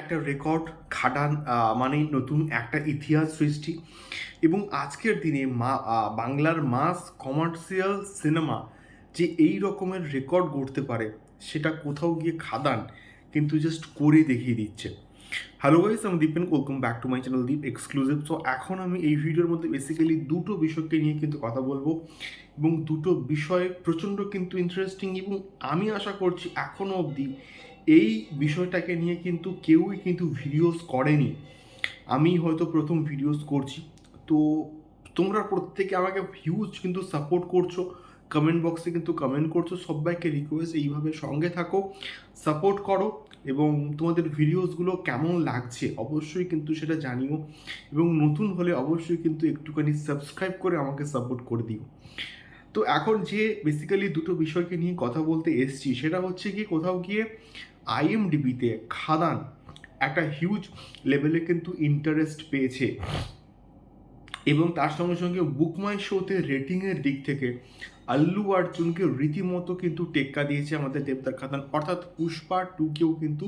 একটা রেকর্ড খাটান মানেই নতুন একটা ইতিহাস সৃষ্টি। এবং আজকের দিনে মা বাংলার মাস কমার্শিয়াল সিনেমা যে এই রকমের রেকর্ড গড়তে পারে, সেটা কোথাও গিয়ে খাদান, কিন্তু জাস্ট করে দেখিয়ে দিচ্ছে। হ্যালো গাইস আমি Dipen welcome back to my channel Deep exclusive so এখন আমি এই ভিডিওর মধ্যে বেসিক্যালি দুটো বিষয়কে নিয়ে কিন্তু কথা বলব, এবং দুটো বিষয় প্রচণ্ড কিন্তু ইন্টারেস্টিং এবং আমি আশা করছি এখনও অবধি এই বিষয়টাকে নিয়ে কিন্তু কেউই কিন্তু ভিডিওস করেনি। আমি হয়তো প্রথম ভিডিওস করছি। তো তোমরা প্রত্যেকে আমাকে হিউজ কিন্তু সাপোর্ট করছ। কমেন্ট বক্সে কিন্তু কমেন্ট করছ। সবাইকে রিকোয়েস্ট এইভাবে সঙ্গে থাকো সাপোর্ট করো এবং তোমাদের ভিডিওসগুলো কেমন লাগছে অবশ্যই কিন্তু সেটা জানিও। এবং নতুন হলে অবশ্যই কিন্তু একটুখানি সাবস্ক্রাইব করে আমাকে সাপোর্ট করে দিও। তো এখন যে বেসিক্যালি দুটো বিষয়কে নিয়ে কথা বলতে এসছি, সেটা হচ্ছে কি কোথাও গিয়ে আইএমডিবিতে খাদান একটা হিউজ লেভেলে কিন্তু ইন্টারেস্ট পেয়েছে এবং তার সঙ্গে সঙ্গে বুকমাই শোতে রেটিংয়ের দিক থেকে আল্লু অর্জুনকে রীতিমতো কিন্তু টেক্কা দিয়েছে আমাদের দেবদার খাদান। অর্থাৎ পুষ্পা টুকেও কিন্তু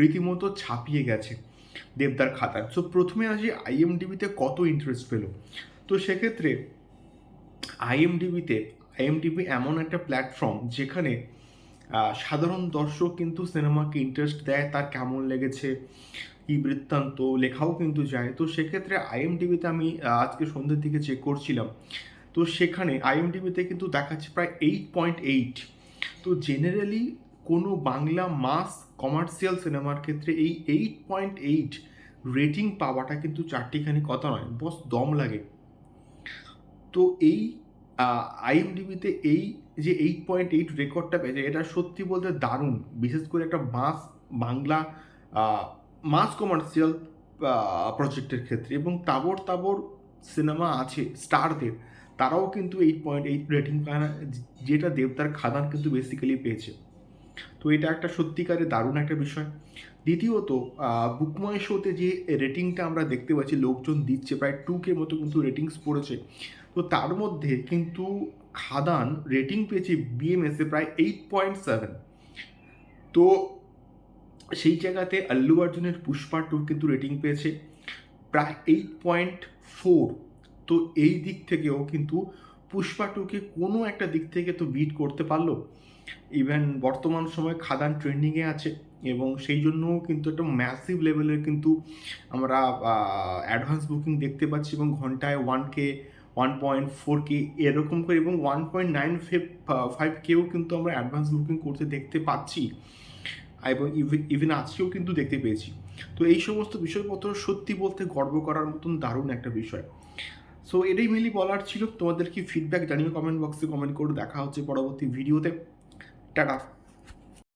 রীতিমতো ছাপিয়ে গেছে দেবদার খাতান সো প্রথমে আসি আইএমডিবিতে কত ইন্টারেস্ট পেল? তো সেক্ষেত্রে আইএমডিবিতে, আইএমডিবি এমন একটা প্ল্যাটফর্ম যেখানে সাধারণ দর্শক কিন্তু সিনেমাকে ইন্টারেস্ট দেয়, তার কেমন লেগেছে, কি বৃত্তান্ত, লেখাও কিন্তু যায়। তো সেক্ষেত্রে আইএমডিবিতে আমি আজকে সন্ধ্যের দিকে চেক করছিলাম। তো সেখানে আইএমডিবিতে কিন্তু দেখাচ্ছে প্রায় এইট পয়েন্ট এইট তো জেনারেলি কোনো বাংলা মাস কমার্শিয়াল সিনেমার ক্ষেত্রে এই এইট পয়েন্ট এইট রেটিং পাওয়াটা কিন্তু চারটিখানি কথা নয়, বস দম লাগে। তো এই আইএমডিবিতে এই যে এইট পয়েন্ট এইট রেকর্ডটা পেয়েছে, এটা সত্যি বলতে দারুণ। বিশেষ করে একটা মাস বাংলা মাস কমার্শিয়াল প্রজেক্টের ক্ষেত্রে এবং তাবর তাবর সিনেমা আছে, স্টারদের, তারাও কিন্তু এইট পয়েন্ট এইট রেটিং যেটা দেবতার খাদান কিন্তু বেসিক্যালি পেয়েছে। তো এটা একটা সত্যিকারের দারুণ একটা বিষয়। দ্বিতীয়ত বুকময় শোতে যে রেটিংটা আমরা দেখতে পাচ্ছি, লোকজন দিচ্ছে, প্রায় টু কে মতো কিন্তু রেটিংস পড়েছে। তো তার মধ্যে কিন্তু খাদান রেটিং পেয়েছে বিএমএসে প্রায় এইট পয়েন্ট সেভেন তো সেই জায়গাতে আল্লু অর্জুনের পুষ্পা টু কিন্তু রেটিং পেয়েছে প্রায় এইট পয়েন্ট ফোর তো এই দিক থেকেও কিন্তু পুষ্পা টুকে কোনো একটা দিক থেকে তো বিট করতে পারল। ইভেন বর্তমান সময় খাদান ট্রেন্ডিংয়ে আছে এবং সেই জন্যও কিন্তু একটা ম্যাসিভ লেভেলের কিন্তু আমরা অ্যাডভান্স বুকিং দেখতে পাচ্ছি এবং ঘন্টায় one K one point four K এরকম করে এবং ওয়ান পয়েন্ট নাইন ফাইভ কেও কিন্তু আমরা অ্যাডভান্স বুকিং করতে দেখতে পাচ্ছি এবং ইভেন আজকেও কিন্তু দেখতে পেয়েছি। তো এই সমস্ত বিষয়পত্র সত্যি বলতে গর্ব করার মতন দারুণ একটা বিষয়। সো এটাই মিলি বলার ছিল। তোমাদের কি ফিডব্যাক জানিও কমেন্ট বক্সে কমেন্ট করে। দেখা হচ্ছে পরবর্তী ভিডিওতে টাটা।